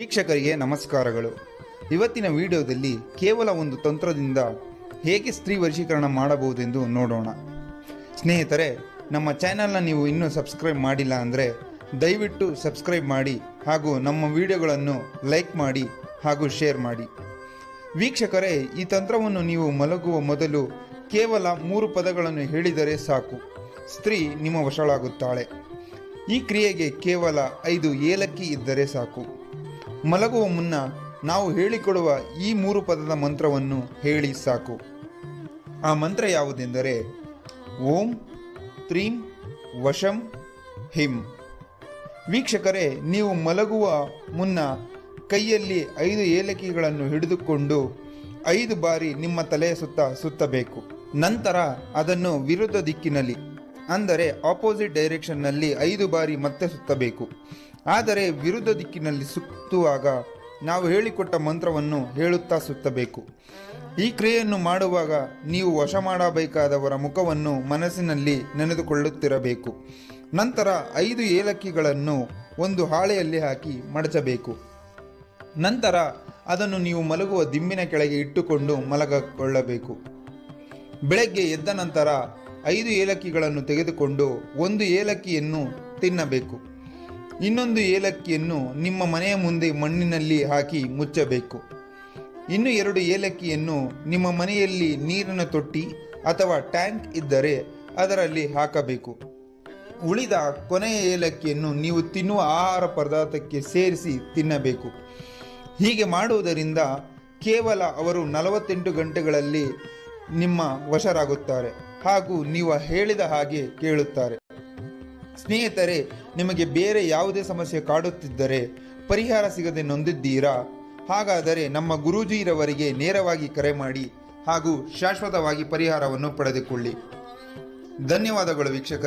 ವೀಕ್ಷಕರಿಗೆ ನಮಸ್ಕಾರಗಳು. ಇವತ್ತಿನ ವಿಡಿಯೋದಲ್ಲಿ ಕೇವಲ ಒಂದು ತಂತ್ರದಿಂದ ಹೇಗೆ ಸ್ತ್ರೀ ವರ್ಷೀಕರಣ ಮಾಡಬಹುದೆಂದು ನೋಡೋಣ. ಸ್ನೇಹಿತರೆ, ನಮ್ಮ ಚಾನಲ್ನ ನೀವು ಇನ್ನೂ ಸಬ್ಸ್ಕ್ರೈಬ್ ಮಾಡಿಲ್ಲ ಅಂದರೆ ದಯವಿಟ್ಟು ಸಬ್ಸ್ಕ್ರೈಬ್ ಮಾಡಿ ಹಾಗೂ ನಮ್ಮ ವಿಡಿಯೋಗಳನ್ನು ಲೈಕ್ ಮಾಡಿ ಹಾಗೂ ಶೇರ್ ಮಾಡಿ. ವೀಕ್ಷಕರೇ, ಈ ತಂತ್ರವನ್ನು ನೀವು ಮಲಗುವ ಮೊದಲು ಕೇವಲ ಮೂರು ಪದಗಳನ್ನು ಹೇಳಿದರೆ ಸಾಕು. ಸ್ತ್ರೀ ನಿಮ್ಮ ವಶಳಾಗುತ್ತಾಳೆ. ಈ ಕ್ರಿಯೆಗೆ ಕೇವಲ ಐದು ಏಲಕ್ಕಿ ಇದ್ದರೆ ಸಾಕು. ಮಲಗುವ ಮುನ್ನ ನಾವು ಹೇಳಿಕೊಡುವ ಈ ಮೂರು ಪದದ ಮಂತ್ರವನ್ನು ಹೇಳಿ ಸಾಕು. ಆ ಮಂತ್ರ ಯಾವುದೆಂದರೆ, ಓಂ ತ್ರೀಂ ವಶಂ ಹಿಂ. ವೀಕ್ಷಕರೇ, ನೀವು ಮಲಗುವ ಮುನ್ನ ಕೈಯಲ್ಲಿ ಐದು ಏಲಕ್ಕಿಗಳನ್ನು ಹಿಡಿದುಕೊಂಡು ಐದು ಬಾರಿ ನಿಮ್ಮ ತಲೆಯ ಸುತ್ತ ಸುತ್ತಬೇಕು. ನಂತರ ಅದನ್ನು ವಿರುದ್ಧ ದಿಕ್ಕಿನಲ್ಲಿ ಅಂದರೆ ಆಪೋಸಿಟ್ ಡೈರೆಕ್ಷನ್ನಲ್ಲಿ ಐದು ಬಾರಿ ಮತ್ತೆ ಸುತ್ತಬೇಕು. ಆದರೆ ವಿರುದ್ಧ ದಿಕ್ಕಿನಲ್ಲಿ ಸುತ್ತುವಾಗ ನಾವು ಹೇಳಿಕೊಟ್ಟ ಮಂತ್ರವನ್ನು ಹೇಳುತ್ತಾ ಸುತ್ತಬೇಕು. ಈ ಕ್ರಿಯೆಯನ್ನು ಮಾಡುವಾಗ ನೀವು ವಶ ಮಾಡಬೇಕಾದವರ ಮುಖವನ್ನು ಮನಸ್ಸಿನಲ್ಲಿ ನೆನೆದುಕೊಳ್ಳುತ್ತಿರಬೇಕು. ನಂತರ ಐದು ಏಲಕ್ಕಿಗಳನ್ನು ಒಂದು ಹಾಳೆಯಲ್ಲಿ ಹಾಕಿ ಮಡಚಬೇಕು. ನಂತರ ಅದನ್ನು ನೀವು ಮಲಗುವ ದಿಂಬಿನ ಕೆಳಗೆ ಇಟ್ಟುಕೊಂಡು ಮಲಗಿಕೊಳ್ಳಬೇಕು. ಬೆಳಗ್ಗೆ ಎದ್ದ ನಂತರ ಐದು ಏಲಕ್ಕಿಗಳನ್ನು ತೆಗೆದುಕೊಂಡು ಒಂದು ಏಲಕ್ಕಿಯನ್ನು ತಿನ್ನಬೇಕು. ಇನ್ನೊಂದು ಏಲಕ್ಕಿಯನ್ನು ನಿಮ್ಮ ಮನೆಯ ಮುಂದೆ ಮಣ್ಣಿನಲ್ಲಿ ಹಾಕಿ ಮುಚ್ಚಬೇಕು. ಇನ್ನು ಎರಡು ಏಲಕ್ಕಿಯನ್ನು ನಿಮ್ಮ ಮನೆಯಲ್ಲಿ ನೀರಿನ ತೊಟ್ಟಿ ಅಥವಾ ಟ್ಯಾಂಕ್ ಇದ್ದರೆ ಅದರಲ್ಲಿ ಹಾಕಬೇಕು. ಉಳಿದ ಕೊನೆಯ ಏಲಕ್ಕಿಯನ್ನು ನೀವು ತಿನ್ನುವ ಆಹಾರ ಪದಾರ್ಥಕ್ಕೆ ಸೇರಿಸಿ ತಿನ್ನಬೇಕು. ಹೀಗೆ ಮಾಡುವುದರಿಂದ ಕೇವಲ ಅವರು ನಲವತ್ತೆಂಟು ಗಂಟೆಗಳಲ್ಲಿ ನಿಮ್ಮ ವಶರಾಗುತ್ತಾರೆ. ಹಾಗೂ ನೀವು ಹೇಳಿದ ಹಾಗೆ ಕೇಳುತ್ತಾರೆ. ಸ್ನೇಹಿತರೆ, ನಿಮಗೆ ಬೇರೆ ಯಾವುದೇ ಸಮಸ್ಯೆ ಕಾಡುತ್ತಿದ್ದರೆ ಪರಿಹಾರ ಸಿಗದೆ ನೊಂದಿದ್ದೀರಾ? ಹಾಗಾದರೆ ನಮ್ಮ ಗುರೂಜಿರವರಿಗೆ ನೇರವಾಗಿ ಕರೆ ಮಾಡಿ ಹಾಗೂ ಶಾಶ್ವತವಾಗಿ ಪರಿಹಾರವನ್ನು ಪಡೆದುಕೊಳ್ಳಿ. ಧನ್ಯವಾದಗಳು ವೀಕ್ಷಕ